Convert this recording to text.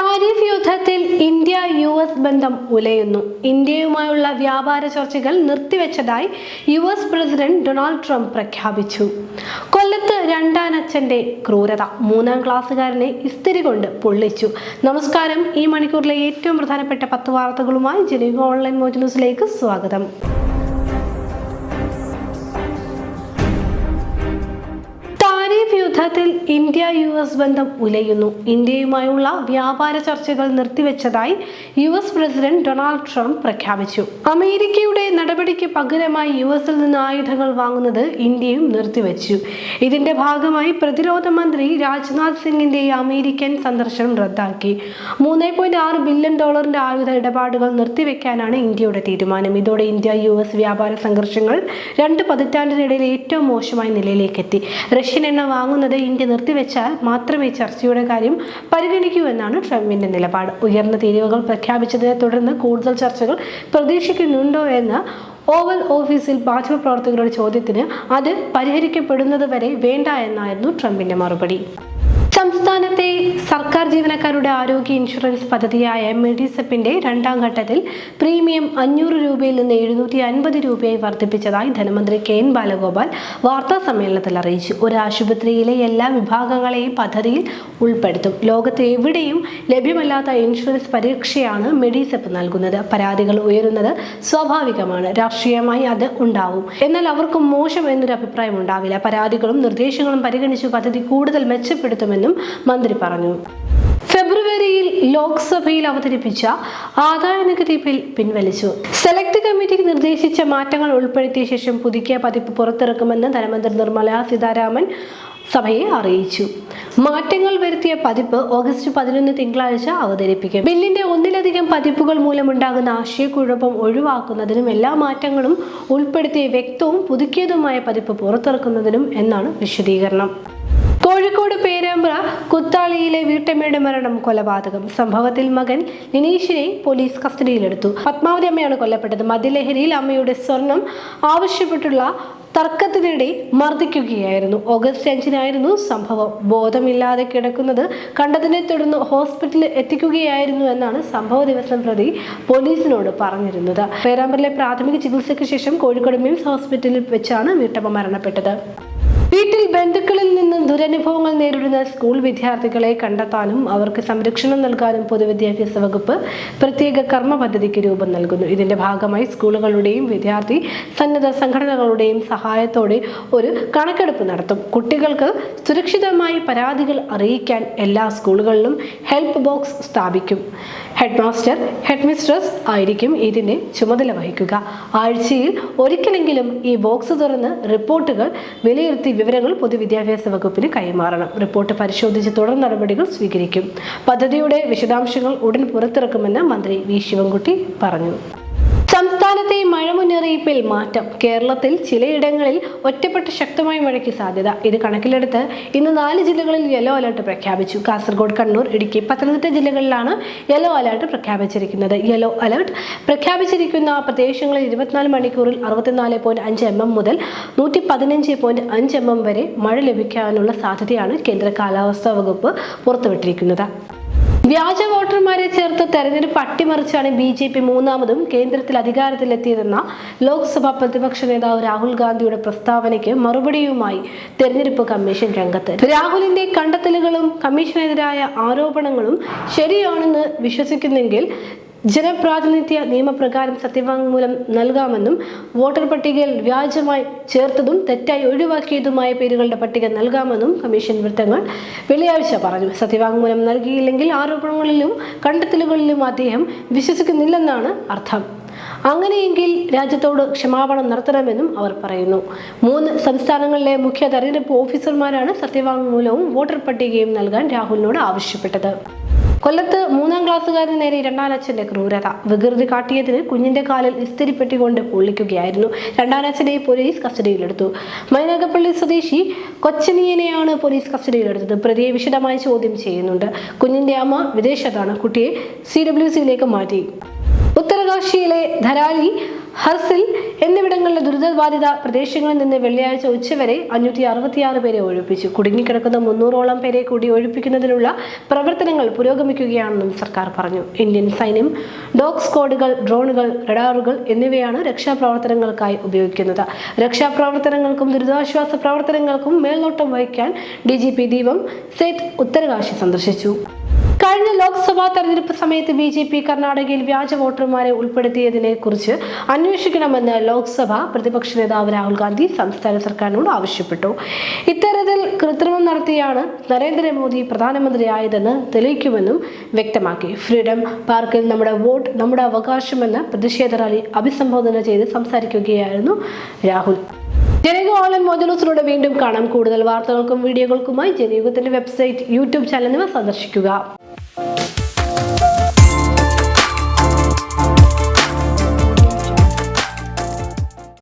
Tariff യുദ്ധത്തിൽ India U S ബന്ധം ഉലയുന്നു. ഇന്ത്യയുമായുള്ള വ്യാപാര ചർച്ചകൾ നിർത്തിവെച്ചതായി U S president Donald Trump പ്രഖ്യാപിച്ചു. കൊല്ലത്ത് രണ്ടാനച്ഛന്റെ ക്രൂരത മൂന്നാം ക്ലാസ്സുകാരനെ ഇസ്തിരി കൊണ്ട് പൊള്ളിച്ചു. നമസ്കാരം. ഈ മണിക്കൂറിലെ ഏറ്റവും പ്രധാനപ്പെട്ട പത്ത് വാർത്തകളുമായി ജനീവ ഓൺലൈൻ മോജ് ന്യൂസിലേക്ക് സ്വാഗതം. യുദ്ധത്തിൽ ഇന്ത്യ യു എസ് ബന്ധം ഉലയുന്നു. ഇന്ത്യയുമായുള്ള വ്യാപാര ചർച്ചകൾ നിർത്തിവെച്ചതായി U S president Donald Trump പ്രഖ്യാപിച്ചു. അമേരിക്കയുടെ നടപടിക്ക് പകരമായി യു എസിൽ നിന്ന് ആയുധങ്ങൾ വാങ്ങുന്നത് ഇന്ത്യയും നിർത്തിവെച്ചു. ഇതിന്റെ ഭാഗമായി പ്രതിരോധ മന്ത്രി രാജ്നാഥ് സിംഗിന്റെ അമേരിക്കൻ സന്ദർശനം റദ്ദാക്കി. മൂന്ന് പോയിന്റ് ആറ് ബില്യൺ ഡോളറിന്റെ ആയുധ ഇടപാടുകൾ നിർത്തിവെക്കാനാണ് ഇന്ത്യയുടെ തീരുമാനം. ഇതോടെ ഇന്ത്യ യു എസ് വ്യാപാര സംഘർഷങ്ങൾ രണ്ട് പതിറ്റാണ്ടിനിടയിൽ ഏറ്റവും മോശമായ നിലയിലേക്കെത്തി. റഷ്യൻ എണ്ണ വാങ്ങുന്നത് ഇന്ത്യ നിർത്തിവെച്ചാൽ മാത്രമേ ചർച്ചയുടെ കാര്യം പരിഗണിക്കൂ എന്നാണ് ട്രംപിന്റെ നിലപാട്. ഉയർന്ന തീരുവകൾ പ്രഖ്യാപിച്ചതിനെ തുടർന്ന് കൂടുതൽ ചർച്ചകൾ പ്രതീക്ഷിക്കുന്നുണ്ടോ എന്ന് ഓവൽ ഓഫീസിൽ മാധ്യമപ്രവർത്തകരുടെ ചോദ്യത്തിന് അത് പരിഹരിക്കപ്പെടുന്നത് വരെ വേണ്ട എന്നായിരുന്നു ട്രംപിന്റെ മറുപടി. സംസ്ഥാനത്തെ സർക്കാർ ജീവനക്കാരുടെ ആരോഗ്യ ഇൻഷുറൻസ് പദ്ധതിയായ മെഡിസെപ്പിന്റെ രണ്ടാം ഘട്ടത്തിൽ പ്രീമിയം അഞ്ഞൂറ് രൂപയിൽ നിന്ന് എഴുന്നൂറ്റി അൻപത് രൂപയായി വർദ്ധിപ്പിച്ചതായി ധനമന്ത്രി കെ എൻ ബാലഗോപാൽ വാർത്താ സമ്മേളനത്തിൽ അറിയിച്ചു. ഒരു ആശുപത്രിയിലെ എല്ലാ വിഭാഗങ്ങളെയും പദ്ധതിയിൽ ഉൾപ്പെടുത്തും. ലോകത്ത് എവിടെയും ലഭ്യമല്ലാത്ത ഇൻഷുറൻസ് പരീക്ഷയാണ് മെഡിസെപ്പ് നൽകുന്നത്. പരാതികൾ ഉയരുന്നത് സ്വാഭാവികമാണ്. രാഷ്ട്രീയമായി അത് ഉണ്ടാവും. എന്നാൽ അവർക്ക് മോശം എന്നൊരു അഭിപ്രായം ഉണ്ടാവില്ല. പരാതികളും നിർദ്ദേശങ്ങളും പരിഗണിച്ച് പദ്ധതി കൂടുതൽ മെച്ചപ്പെടുത്തുമെന്നും മന്ത്രി പറഞ്ഞു. ഫെബ്രുവരിയിൽ ലോക്സഭയിൽ അവതരിപ്പിച്ച ആദായ നികുതി ബിൽ പിൻവലിച്ചു. സെലക്ട് കമ്മിറ്റിക്ക് നിർദ്ദേശിച്ച മാറ്റങ്ങൾ ഉൾപ്പെടുത്തിയ ശേഷം പുതുക്കിയ പതിപ്പ് പുറത്തിറക്കുമെന്ന് ധനമന്ത്രി നിർമ്മല സീതാരാമൻ സഭയെ അറിയിച്ചു. മാറ്റങ്ങൾ വരുത്തിയ പതിപ്പ് ഓഗസ്റ്റ് പതിനൊന്ന് തിങ്കളാഴ്ച അവതരിപ്പിക്കും. ബില്ലിന്റെ ഒന്നിലധികം പതിപ്പുകൾ മൂലമുണ്ടാകുന്ന ആശയക്കുഴപ്പം ഒഴിവാക്കുന്നതിനും എല്ലാ മാറ്റങ്ങളും ഉൾപ്പെടുത്തിയ വ്യക്തവും പുതുക്കിയതുമായ പതിപ്പ് പുറത്തിറക്കുന്നതിനും എന്നാണ് വിശദീകരണം. കോഴിക്കോട് പേരാമ്പ്ര കുത്താളിയിലെ വീട്ടമ്മയുടെ മരണം കൊലപാതകം. സംഭവത്തിൽ മകൻ നിനീഷിനെ പോലീസ് കസ്റ്റഡിയിലെടുത്തു. പത്മാവതി അമ്മയാണ് കൊല്ലപ്പെട്ടത്. മദ്യലഹരിയിൽ അമ്മയുടെ സ്വർണം ആവശ്യപ്പെട്ടുള്ള തർക്കത്തിനിടെ മർദ്ദിക്കുകയായിരുന്നു. ഓഗസ്റ്റ് അഞ്ചിനായിരുന്നു സംഭവം. ബോധമില്ലാതെ കിടക്കുന്നത് കണ്ടതിനെ തുടർന്ന് ഹോസ്പിറ്റലിൽ എത്തിക്കുകയായിരുന്നു എന്നാണ് സംഭവ ദിവസം പ്രതി പോലീസിനോട് പറഞ്ഞിരുന്നത്. പേരാമ്പ്രയിലെ പ്രാഥമിക ചികിത്സയ്ക്ക് ശേഷം കോഴിക്കോട് മിംസ് ഹോസ്പിറ്റലിൽ വെച്ചാണ് വീട്ടമ്മ മരണപ്പെട്ടത്. വീട്ടിൽ ബന്ധുക്കളിൽ നിന്നും ദുരനുഭവങ്ങൾ നേരിടുന്ന സ്കൂൾ വിദ്യാർത്ഥികളെ കണ്ടെത്താനും അവർക്ക് സംരക്ഷണം നൽകാനും പൊതുവിദ്യാഭ്യാസ വകുപ്പ് പ്രത്യേക കർമ്മ പദ്ധതിക്ക് രൂപം നൽകുന്നു. ഇതിന്റെ ഭാഗമായി സ്കൂളുകളുടെയും വിദ്യാർത്ഥി സന്നദ്ധ സംഘടനകളുടെയും സഹായത്തോടെ ഒരു കണക്കെടുപ്പ് നടത്തും. കുട്ടികൾക്ക് സുരക്ഷിതമായി പരാതികൾ അറിയിക്കാൻ എല്ലാ സ്കൂളുകളിലും ഹെൽപ്പ് ബോക്സ് സ്ഥാപിക്കും. ഹെഡ് മാസ്റ്റർ ഹെഡ് മിസ്ട്രസ് ആയിരിക്കും ഇതിന്റെ ചുമതല വഹിക്കുക. ആഴ്ചയിൽ ഒരിക്കലെങ്കിലും ഈ ബോക്സ് തുറന്ന് റിപ്പോർട്ടുകൾ വിലയിരുത്തി വിവരങ്ങൾ പൊതുവിദ്യാഭ്യാസ വകുപ്പിന് കൈമാറണം. റിപ്പോർട്ട് പരിശോധിച്ച് തുടർ നടപടികൾ സ്വീകരിക്കും. പദ്ധതിയുടെ വിശദാംശങ്ങൾ ഉടൻ പുറത്തിറക്കുമെന്ന് മന്ത്രി വി. ശിവൻകുട്ടി പറഞ്ഞു. സംസ്ഥാനത്തെ മഴ മുന്നറിയിപ്പിൽ മാറ്റം. കേരളത്തിൽ ചിലയിടങ്ങളിൽ ഒറ്റപ്പെട്ട ശക്തമായ മഴയ്ക്ക് സാധ്യത. ഇത് കണക്കിലെടുത്ത് ഇന്ന് നാല് ജില്ലകളിൽ യെല്ലോ അലർട്ട് പ്രഖ്യാപിച്ചു. കാസർഗോഡ് കണ്ണൂർ ഇടുക്കി പത്തനംതിട്ട ജില്ലകളിലാണ് യെല്ലോ അലർട്ട് പ്രഖ്യാപിച്ചിരിക്കുന്നത്. യെല്ലോ അലർട്ട് പ്രഖ്യാപിച്ചിരിക്കുന്ന പ്രദേശങ്ങളിൽ ഇരുപത്തിനാല് മണിക്കൂറിൽ അറുപത്തിനാല് പോയിന്റ് അഞ്ച് എം എം മുതൽ നൂറ്റി പതിനഞ്ച് പോയിന്റ് അഞ്ച് എം എം വരെ മഴ ലഭിക്കാനുള്ള സാധ്യതയാണ് കേന്ദ്ര കാലാവസ്ഥാ വകുപ്പ് പുറത്തുവിട്ടിരിക്കുന്നത്. വ്യാജ വോട്ടർമാരെ ചേർത്ത് തെരഞ്ഞെടുപ്പ് അട്ടിമറിച്ചാണ് ബി ജെ പി മൂന്നാമതും കേന്ദ്രത്തിൽ അധികാരത്തിലെത്തിയതെന്ന ലോക്സഭാ പ്രതിപക്ഷ നേതാവ് രാഹുൽ ഗാന്ധിയുടെ പ്രസ്താവനയ്ക്ക് മറുപടിയുമായി തെരഞ്ഞെടുപ്പ് കമ്മീഷൻ രംഗത്ത്. രാഹുലിന്റെ കണ്ടെത്തലുകളും കമ്മീഷനെതിരായ ആരോപണങ്ങളും ശരിയാണെന്ന് വിശ്വസിക്കുന്നെങ്കിൽ ജനപ്രാതിനിധ്യ നിയമപ്രകാരം സത്യവാങ്മൂലം നൽകാമെന്നും വോട്ടർ പട്ടികയിൽ വ്യാജമായി ചേർത്തതും തെറ്റായി ഒഴിവാക്കിയതുമായ പേരുകളുടെ പട്ടിക നൽകാമെന്നും കമ്മീഷൻ വൃത്തങ്ങൾ വെള്ളിയാഴ്ച പറഞ്ഞു. സത്യവാങ്മൂലം നൽകിയില്ലെങ്കിൽ ആരോപണങ്ങളിലും കണ്ടെത്തലുകളിലും അദ്ദേഹം വിശ്വസിക്കുന്നില്ലെന്നാണ് അർത്ഥം. അങ്ങനെയെങ്കിൽ രാജ്യത്തോട് ക്ഷമാപണം നടത്തണമെന്നും അവർ പറയുന്നു. മൂന്ന് സംസ്ഥാനങ്ങളിലെ മുഖ്യ തെരഞ്ഞെടുപ്പ് ഓഫീസർമാരാണ് സത്യവാങ്മൂലവും വോട്ടർ പട്ടികയും നൽകാൻ രാഹുലിനോട് ആവശ്യപ്പെട്ടത്. കൊല്ലത്ത് മൂന്നാം ക്ലാസ്സുകാരന് നേരെ രണ്ടാനച്ഛന്റെ ക്രൂരത. വികൃതി കാട്ടിയതിന് കുഞ്ഞിന്റെ കാലിൽ ഇസ്തിരിപ്പെട്ടി കൊണ്ട് പൊള്ളിക്കുകയായിരുന്നു. രണ്ടാനച്ഛനെ പോലീസ് കസ്റ്റഡിയിലെടുത്തു. മൈനകപ്പള്ളി സ്വദേശി കൊച്ചനിയനെയാണ് പോലീസ് കസ്റ്റഡിയിലെടുത്തത്. പ്രതിയെ വിശദമായി ചോദ്യം ചെയ്യുന്നുണ്ട്. കുഞ്ഞിന്റെ അമ്മ വിദേശത്താണ്. കുട്ടിയെ സി ഡബ്ല്യു സിയിലേക്ക് മാറ്റി. ഉത്തരകാശിയിലെ ധരാലി ഹർസിൽ എന്നിവിടങ്ങളിലെ ദുരിതബാധിത പ്രദേശങ്ങളിൽ നിന്ന് വെള്ളിയാഴ്ച ഉച്ചവരെ അഞ്ഞൂറ്റി അറുപത്തിയാറ് പേരെ ഒഴിപ്പിച്ചു. കുടുങ്ങിക്കിടക്കുന്ന മുന്നൂറോളം പേരെ കൂടി ഒഴിപ്പിക്കുന്നതിനുള്ള പ്രവർത്തനങ്ങൾ പുരോഗമിക്കുകയാണെന്നും സർക്കാർ പറഞ്ഞു. ഇന്ത്യൻ സൈന്യം ഡോഗ് സ്ക്വാഡുകൾ ഡ്രോണുകൾ റഡാറുകൾ എന്നിവയാണ് രക്ഷാപ്രവർത്തനങ്ങൾക്കായി ഉപയോഗിക്കുന്നത്. രക്ഷാപ്രവർത്തനങ്ങൾക്കും ദുരിതാശ്വാസ പ്രവർത്തനങ്ങൾക്കും മേൽനോട്ടം വഹിക്കാൻ ഡി ജി പി ദീപം സേറ്റ് ഉത്തരകാശി സന്ദർശിച്ചു. കഴിഞ്ഞ ലോക്സഭാ തെരഞ്ഞെടുപ്പ് സമയത്ത് ബി ജെ പി കർണാടകയിൽ വ്യാജ വോട്ടർമാരെ ഉൾപ്പെടുത്തിയതിനെ കുറിച്ച് അന്വേഷിക്കണമെന്ന് ലോക്സഭ പ്രതിപക്ഷ നേതാവ് രാഹുൽ ഗാന്ധി സംസ്ഥാന സർക്കാരിനോട് ആവശ്യപ്പെട്ടു. ഇത്തരത്തിൽ കൃത്രിമം നടത്തിയാണ് നരേന്ദ്രമോദി പ്രധാനമന്ത്രിയായതെന്ന് തെളിയിക്കുമെന്നും വ്യക്തമാക്കി. ഫ്രീഡം പാർക്കിൽ നമ്മുടെ വോട്ട് നമ്മുടെ അവകാശമെന്ന് പ്രതിഷേധ റാലി അഭിസംബോധന ചെയ്ത് സംസാരിക്കുകയായിരുന്നു രാഹുൽ. ജനയുഗ ഓൺലൈൻ മോജലൂസിലൂടെ വീണ്ടും കാണാം. കൂടുതൽ വാർത്തകൾക്കും വീഡിയോകൾക്കുമായി ജനയുഗത്തിന്റെ വെബ്സൈറ്റ് യൂട്യൂബ് ചാനൽ എന്നിവ സന്ദർശിക്കുക.